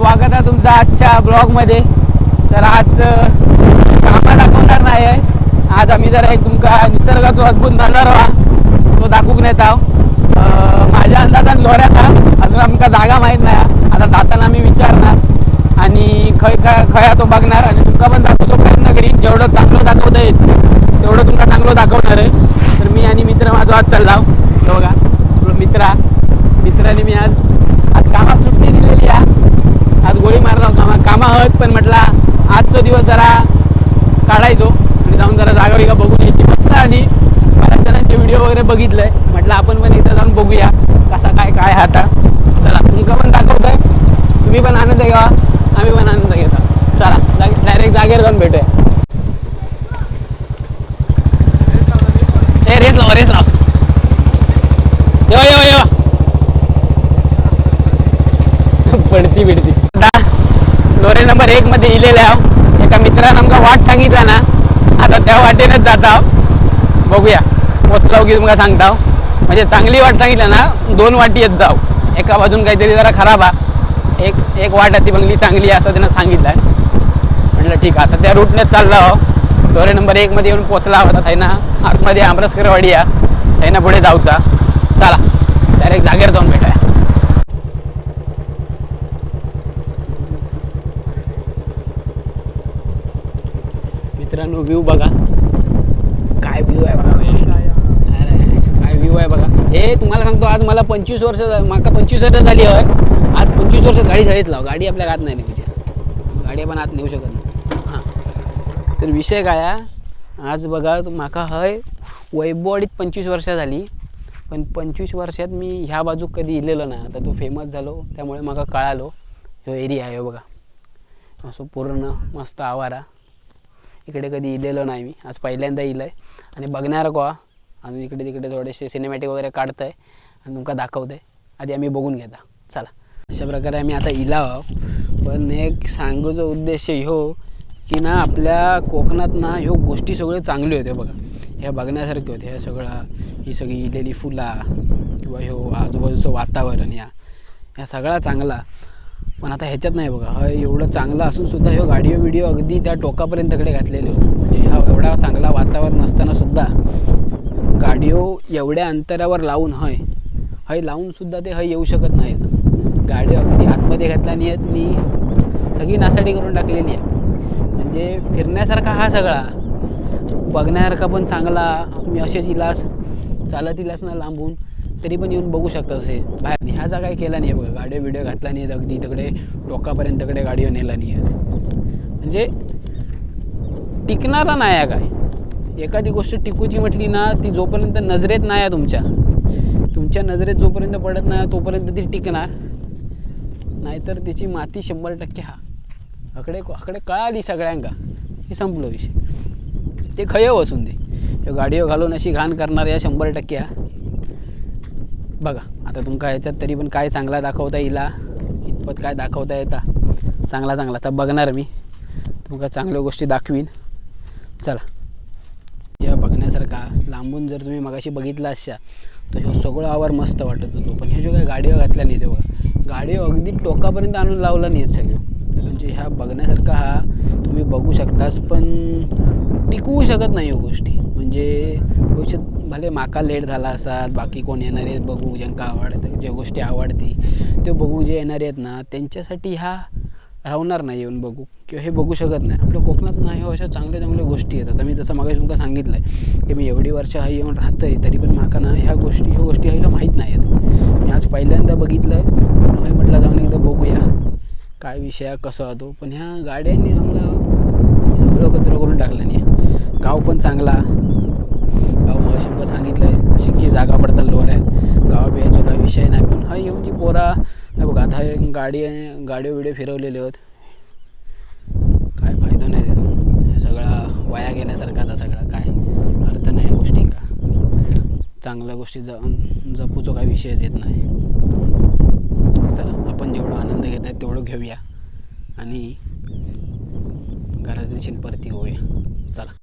स्वागत आहे तुमचं आजच्या ब्लॉगमध्ये तर आज कामा दाखवणार नाही आहे. आज आम्ही जरा एक तुमका निसर्गाचा अद्भुत नजारा तो दाखवूक नेत आहो. माझ्या अंदाजान लोऱ्यात हा. अजून आमका जागा माहीत नाही आता जाताना मी विचारणार. आणि खय खय खया तो बघणार. आणि तुमका पण दाखवतो प्रयत्न करीन. जेवढं चांगलं दाखवता येईल तेवढं तुमका चांगलं दाखवणार आहे. तर मी आणि मित्र माझा आज चालला बघा आपलं मित्रा मित्राने मी आज कामात सुट्टी दिलेली आहे आज गोळी मारला होता कामा आहोत पण म्हटला आजचा दिवस जरा काढायचो आणि जाऊन जरा जागा बिगा बघून यायची. मस्त आणि बऱ्याच जणांचे व्हिडिओ वगैरे बघितलं आहे म्हटलं आपण पण एकदा जाऊन बघूया कसा काय काय आता. चला तुमका पण दाखवत आहे तुम्ही पण आनंद घ्यावा. आम्ही पण आनंद घेता. चला डायरेक्ट जागेवर जाऊन भेटूया. ए रेस लाव रेस लाव येवा येवा येवा पडती बिडती लोरे नंबर एक मध्ये इलेले आहो. एका मित्रानं आमका वाट सांगितला ना आता त्या वाटेनच जात आहो. बघूया. पोचलाव की तुमका सांगताव म्हणजे चांगली वाट सांगितलं ना दोन वाटी येत जाऊ एका बाजून काहीतरी जरा खराब हा एक एक वाट आहे ती बंगली चांगली आहे असं त्यानं सांगितलं म्हटलं ठीक आहे आता त्या रूटनेच चाललो आहो. दोरे नंबर एक मध्ये येऊन पोचला होता थैना आतमध्ये आमरसकरवाडी आहे. थैना पुढे जाऊचा. चला डायरेक्ट जागेवर जाऊन भेटूया. मित्रांनो व्ह्यू बघा. काय व्ह्यू आहे बघा अरे, काय व्ह्यू आहे बघा. हे तुम्हाला सांगतो आज मला पंचवीस वर्ष माका पंचवीस वर्ष झाली आहे आज पंचवीस वर्ष गाडी झालीच लाव. गाडी आपल्या आत नाही नेऊची गाडी आपण आत नेऊ शकत नाही. हां. तर विषय काय आहे आज बघा माका हय वैभववाडीत पंचवीस वर्ष झाली. पण पंचवीस वर्षात मी ह्या बाजू कधी इलेलो ना आता तो फेमस झालो त्यामुळे माका कळालो. ह्यो एरिया आहे हो बघा. असं पूर्ण मस्त आवारा. इकडे कधी इलेलो नाही मी. आज पहिल्यांदा इलं आहे आणि बघणार गोवा. आम्ही इकडे तिकडे थोडेसे सिनेमॅटिक वगैरे काढतं आहे आणि तुमका दाखवतं आहे आधी आम्ही बघून घेता. चला. अशा प्रकारे आम्ही आता इला आहो पण एक सांगूचा उद्देश ह्यो हो, की ना आपल्या कोकणात ना ह्यो गोष्टी सगळे चांगले होते बघा. ह्या बघण्यासारख्या होत्या ह्या सगळ्या ही सगळी इलेली फुला किंवा ह्यो आजूबाजूचं वातावरण या. ह्या सगळा चांगला. पण आता ह्याच्यात नाही बघा हा एवढं चांगलं असून सुद्धा ह्यो गाडीओ व्हिडिओ अगदी त्या टोकापर्यंतकडे घातलेले होते. म्हणजे हा एवढा चांगला वातावरण असताना सुद्धा गाडीओ एवढ्या अंतरावर लावून हय हय लावून सुद्धा ते हय येऊ शकत नाहीत. गाडी अगदी आतमध्ये घातल्याने आहेत नी सगळी नासाडी करून टाकलेली आहे. म्हणजे फिरण्यासारखा हा सगळा बघण्यासारखा पण चांगला मी असेच इलास चालत इलास ना लांबून. तरी पण येऊन बघू शकता असे बाहेर ह्या जागा काय केला नाही. आहे बघा गाड्या व्हिडिओ घातला नाही अगदी तिकडे टोकापर्यंतकडे गाडीवर नेला नाही आहेत म्हणजे टिकणारा नाही आहे काय? एखादी गोष्ट टिकूची म्हटली ना ती जोपर्यंत नजरेत नाही आहे तुमच्या तुमच्या नजरेत जोपर्यंत पडत नाही तोपर्यंत ती टिकणार. नाहीतर तिची माती शंभर टक्के हा. अकडे अकडे कळाली सगळ्यांका. हे संपलं विषय. ते खय वसून दे ह्यो गाडीवर घालून अशी घाण करणार या शंभर टक्के हा. बघा आता तुमका ह्याच्यात तरी पण काय चांगला दाखवता येईला कितपत काय दाखवता येता? चांगला चांगला. तर बघणार मी. तुमका चांगल्या गोष्टी दाखवीन. चला. या बघण्यासारखा लांबून जर तुम्ही मगाशी बघितला अशा तर ह्यो सगळं आवार मस्त वाटत होतो. पण हे जो काय गाडीवर घातल्या नाही ते बघा गाडीवर अगदी टोकापर्यंत आणून लावला नाही आहेत सगळं. म्हणजे ह्या बघण्यासारखा हा तुम्ही बघू शकताच पण टिकवू शकत नाही हो गोष्टी. म्हणजे भविष्यात भले माका लेट झाला असात बाकी कोण येणार आहेत बघू ज्यांका आवडतं ज्या गोष्टी आवडती ते बघू जे येणार आहेत ना त्यांच्यासाठी ह्या राहणार नाही येऊन बघू किंवा हे बघू शकत नाही. आपल्या कोकणात नाही अशा चांगल्या चांगल्या गोष्टी आहेत आता मी जसं मागे तुमका सांगितलं आहे की मी एवढी वर्ष हा येऊन राहतं आहे तरी पण माका ना ह्या गोष्टी ह्या गोष्टी ह्याला माहीत नाही आहेत. मी आज पहिल्यांदा बघितलं आहे होय म्हटलं जाऊन एकदा बघूया काय विषय कसा कसं होतो पण ह्या गाड्यांनी चांगलं सगळं कचरं करून टाकलं नाही गाव पण चांगला गाव मग तुमका सांगितलं आहे अशी की जागा पडतात लोर आहेत गावा बियाचा काही विषय नाही पण हा येऊन जी पोरा. हे बघा आता हे गाडी गाडी विडे फिरवलेले होत काय फायदा नाही त्याचा. हे सगळा वाया गेल्यासारखाचा सगळा काय अर्थ नाही या गोष्टींका चांगल्या गोष्टी ज जपूचो काही विषयच येत नाही. चला आपण जेवढा आनंद घेत आहे तेवढं घेऊया. आणि घरात देशील परती होऊया चला.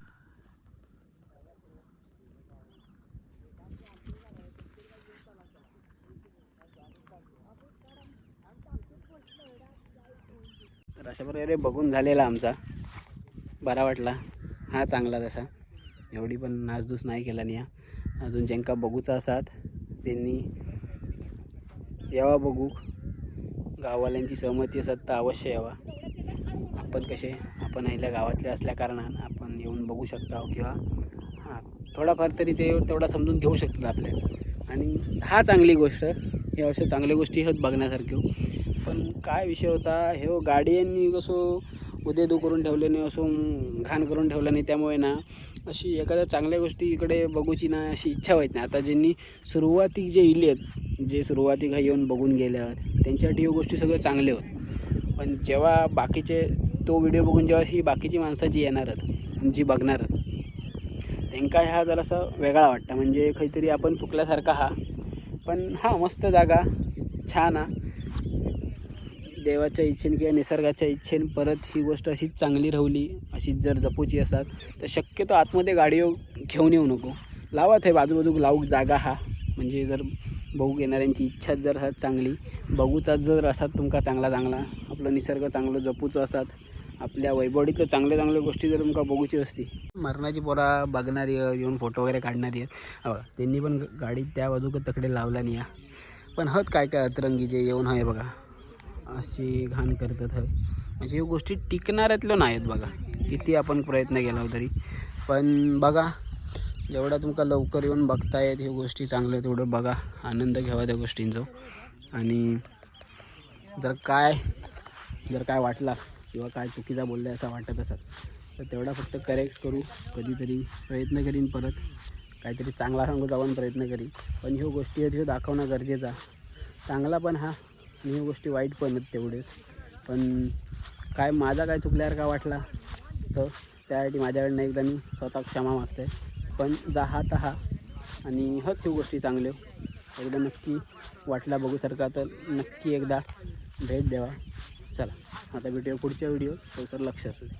तर अशा प्रकारे बघून झालेला आमचा. बरा वाटला. हा चांगला तसा. एवढी पण नासधूस नाही केला नि अजून ज्यांका बघूचा असात त्यांनी यावा बघू. गाववाल्यांची सहमती असत तर अवश्य यावा. आपण कसे आपण आईला गावातले असल्या कारणान आपण येऊन बघू शकता किंवा हां थोडाफार तरी ते तेवढा समजून घेऊ शकतात आपल्या आणि हा चांगली गोष्ट हे अशा चांगल्या गोष्टी आहेत बघण्यासारख्यो. पण काय विषय होता हे हो गाडयांनी कसं उदेदू करून ठेवले नाही असो घाण करून ठेवलं नाही त्यामुळे ना अशी एखाद्या चांगल्या गोष्टी इकडे बघूची ना अशी इच्छा होत नाही. आता ज्यांनी सुरुवातीक जे इले आहेत जे सुरुवातीक हा येऊन बघून गेले आहेत त्यांच्यासाठी ह्यो गोष्टी सगळे चांगले होत. पण जेव्हा बाकीचे तो व्हिडिओ बघून जेव्हा ही बाकीची माणसं जी येणार आहेत जी बघणार त्यांका ह्या जरासा वेगळा वाटतं. म्हणजे काहीतरी आपण चुकल्यासारखा हा. पण हा मस्त जागा छान हा. देवाच्या इच्छेने किंवा निसर्गाच्या इच्छेने परत ही गोष्ट अशीच चांगली राहिली अशीच जर जपूची असाल तर शक्यतो आतमध्ये गाडी घेऊन येऊ नको. लावा ते बाजूबाजूक लावूक जागा हा. म्हणजे जर बघू येणाऱ्यांची इच्छा जर असत चांगली बघूचा जर असतात तुमका चांगला चांगला आपलं निसर्ग चांगलं जपूचं असतात आपल्या वैभवडीतलं चांगल्या चांगल्या गोष्टी जर तुमका बघूची असती मरणाची पोरा बघणारी येऊन फोटो वगैरे काढणारी आहेत. हो त्यांनी पण गाडी त्या बाजूक तकडे लावला नाही हा. पण हत काय काय अतरंगीचे येऊन आहे बघा. अशी घाण करतात हवे. म्हणजे ह्या गोष्टी टिकणाऱ्यातल्या नाहीत बघा. किती आपण प्रयत्न केला हो तरी. पण बघा जेवढा तुमका लवकर येऊन बघता येत ह्या गोष्टी चांगल्या तेवढं बघा. आनंद घ्यावा त्या गोष्टींचा. आणि जर काय जर काय वाटला किंवा काय चुकीचा बोलले असं वाटत असाल तर तेवढा फक्त करेक्ट करू. कधीतरी प्रयत्न करीन परत. काहीतरी चांगला सांगू जाऊन प्रयत्न करीन. पण ह्यो गोष्टी आहेत ह्यो दाखवणं गरजेचा चांगला पण हा आणि गोष्टी वाईट पण आहेत तेवढेच. पण काय माझा काय चुकल्यावर का वाटला तर त्यासाठी माझ्याकडनं एकदा मी स्वतः क्षमा मागते पण जा हा तर हा आणि हत ह्यो गोष्टी चांगल्या एकदा नक्की वाटला बघूसारखा तर नक्की एकदा भेट द्यावा. चला आता भेटूया पुढच्या व्हिडिओ तर लक्ष असू दे.